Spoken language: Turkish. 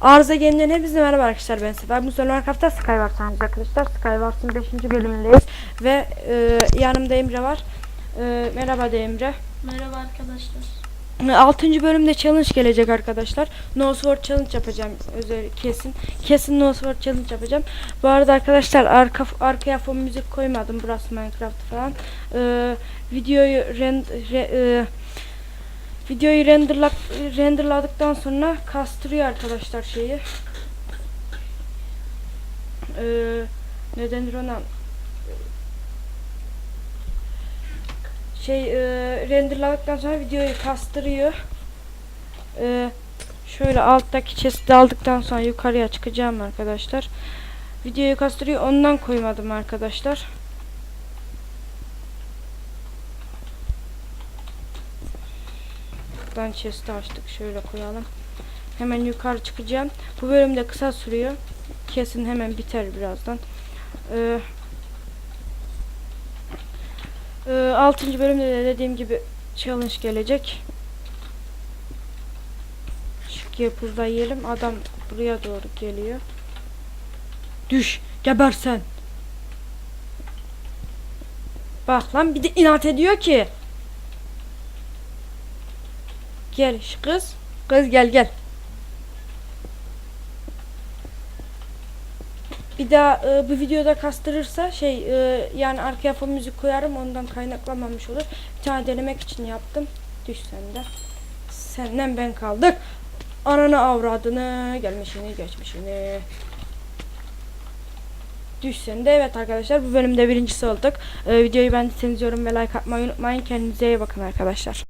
Arıza Game'den hepinize merhaba arkadaşlar ben Sefer. Bu sefer Minecraft'ta Skywars oynuyoruz arkadaşlar. Skywars'ın 5. bölümündeyiz. Ve e, yanımda Emre var. E, merhaba de Emre. Merhaba arkadaşlar. 6. bölümde challenge gelecek arkadaşlar. No Sword Challenge yapacağım özel kesin. Kesin No Sword Challenge yapacağım. Bu arada arkadaşlar arka arkaya fon müzik koymadım. Burası Minecraft falan. E, videoyu rend, re, e, videoyu renderla, renderladıktan sonra kastırıyor arkadaşlar şeyi. E, ne ona? şey e, renderladıktan sonra videoyu kastırıyor. E, şöyle alttaki chest'i aldıktan sonra yukarıya çıkacağım arkadaşlar. Videoyu kastırıyor. Ondan koymadım arkadaşlar. Buradan chest'i açtık. Şöyle koyalım. Hemen yukarı çıkacağım. Bu bölümde kısa sürüyor. Kesin hemen biter birazdan. Eee 6. bölümde de dediğim gibi challenge gelecek. Şu yapılda yiyelim. Adam buraya doğru geliyor. Düş. Geber sen. Bak lan bir de inat ediyor ki. Gel şu kız. Kız gel gel. Bir daha e, bu videoda kastırırsa şey e, yani arkaya fon müzik koyarım ondan kaynaklanmamış olur. Bir tane denemek için yaptım. Düş sen de. Senden ben kaldık. Ananı avradını gelmişini geçmişini. Düş sen de evet arkadaşlar bu bölümde birincisi olduk. E, videoyu beğendiyseniz yorum ve like atmayı unutmayın. Kendinize iyi bakın arkadaşlar.